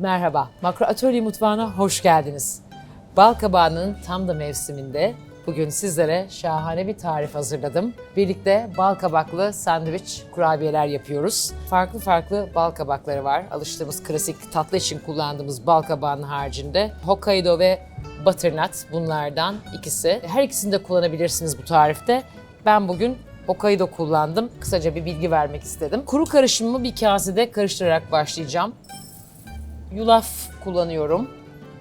Merhaba, Makro Atölye Mutfağı'na hoş geldiniz. Bal kabağının tam da mevsiminde bugün sizlere şahane bir tarif hazırladım. Birlikte bal kabaklı sandviç kurabiyeler yapıyoruz. Farklı farklı bal kabakları var. Alıştığımız klasik tatlı için kullandığımız bal kabağının haricinde Hokkaido ve butternut bunlardan ikisi. Her ikisini de kullanabilirsiniz bu tarifte. Ben bugün Hokkaido kullandım. Kısaca bir bilgi vermek istedim. Kuru karışımımı bir kasede karıştırarak başlayacağım. Yulaf kullanıyorum.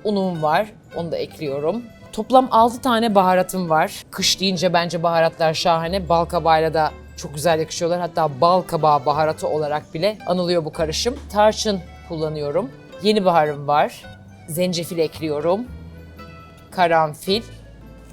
Unum var, onu da ekliyorum. Toplam 6 tane baharatım var. Kış deyince bence baharatlar şahane. Bal kabağıyla da çok güzel yakışıyorlar. Hatta bal kabağı baharatı olarak bile anılıyor bu karışım. Tarçın kullanıyorum. Yeni baharım var. Zencefil ekliyorum. Karanfil,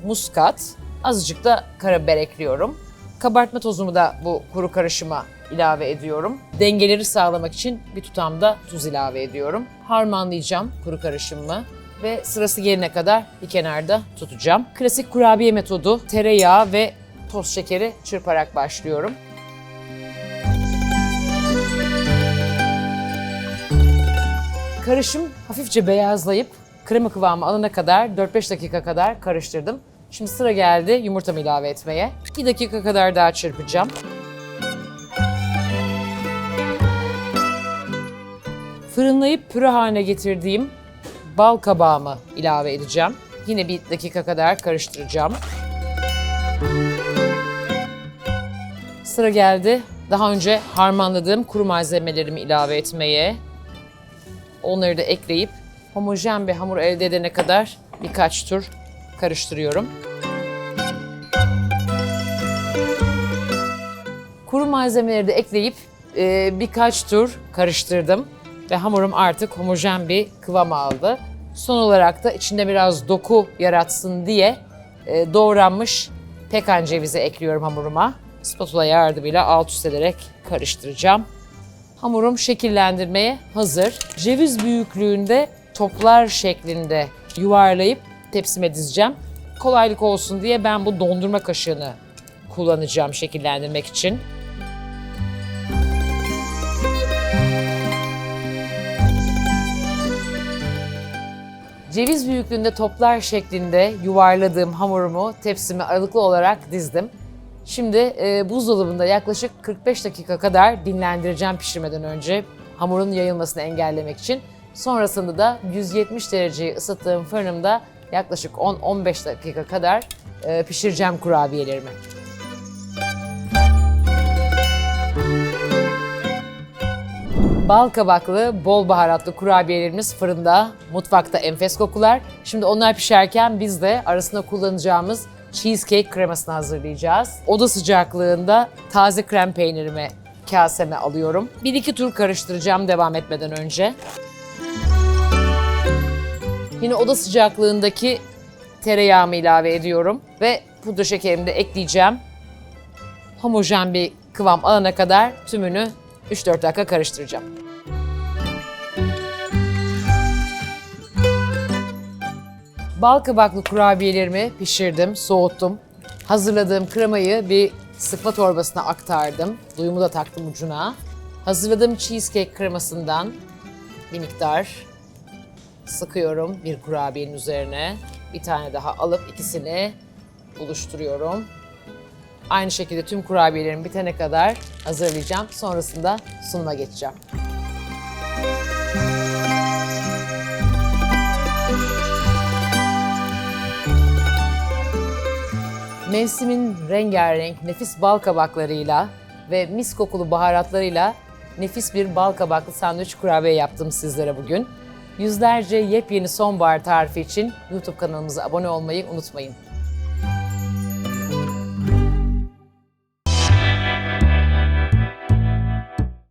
muskat, azıcık da karabiber ekliyorum. Kabartma tozumu da bu kuru karışıma ilave ediyorum. Dengeleri sağlamak için bir tutam da tuz ilave ediyorum. Harmanlayacağım kuru karışımımı ve sırası gelene kadar bir kenarda tutacağım. Klasik kurabiye metodu tereyağı ve toz şekeri çırparak başlıyorum. Karışım hafifçe beyazlayıp krema kıvamı alana kadar 4-5 dakika kadar karıştırdım. Şimdi sıra geldi yumurtamı ilave etmeye. 2 dakika kadar daha çırpacağım. Fırınlayıp püre haline getirdiğim bal kabağımı ilave edeceğim. Yine bir dakika kadar karıştıracağım. Sıra geldi daha önce harmanladığım kuru malzemelerimi ilave etmeye. Onları da ekleyip homojen bir hamur elde edene kadar birkaç tur karıştırıyorum. Kuru malzemeleri de ekleyip e, birkaç tur karıştırdım ve hamurum artık homojen bir kıvam aldı. Son olarak da içinde biraz doku yaratsın diye e, doğranmış pekan cevizi ekliyorum hamuruma. Spatula yardımıyla alt üst ederek karıştıracağım. Hamurum şekillendirmeye hazır. Ceviz büyüklüğünde toplar şeklinde yuvarlayıp tepsime dizeceğim. Kolaylık olsun diye ben bu dondurma kaşığını kullanacağım şekillendirmek için. Ceviz büyüklüğünde toplar şeklinde yuvarladığım hamurumu tepsime aralıklı olarak dizdim. Şimdi e, buzdolabında yaklaşık 45 dakika kadar dinlendireceğim pişirmeden önce hamurun yayılmasını engellemek için. Sonrasında da 170 dereceyi ısıttığım fırınımda yaklaşık 10-15 dakika kadar e, pişireceğim kurabiyelerimi. Bal kabaklı, bol baharatlı kurabiyelerimiz fırında, mutfakta enfes kokular. Şimdi onlar pişerken biz de arasında kullanacağımız cheesecake kremasını hazırlayacağız. Oda sıcaklığında taze krem peynirimi kaseme alıyorum. Bir iki tur karıştıracağım devam etmeden önce. Yine oda sıcaklığındaki tereyağımı ilave ediyorum ve pudra şekerimi de ekleyeceğim. Homojen bir kıvam alana kadar tümünü 3-4 dakika karıştıracağım. Bal kabaklı kurabiyelerimi pişirdim, soğuttum. Hazırladığım kremayı bir sıkma torbasına aktardım. Duyumu da taktım ucuna. Hazırladığım cheesecake kremasından bir miktar sıkıyorum bir kurabiyenin üzerine. Bir tane daha alıp ikisini buluşturuyorum. Aynı şekilde tüm kurabiyelerim bitene kadar hazırlayacağım. Sonrasında sunuma geçeceğim. Mevsimin rengarenk nefis bal kabaklarıyla ve mis kokulu baharatlarıyla nefis bir bal kabaklı sandviç kurabiye yaptım sizlere bugün. Yüzlerce yepyeni sonbahar tarifi için YouTube kanalımıza abone olmayı unutmayın.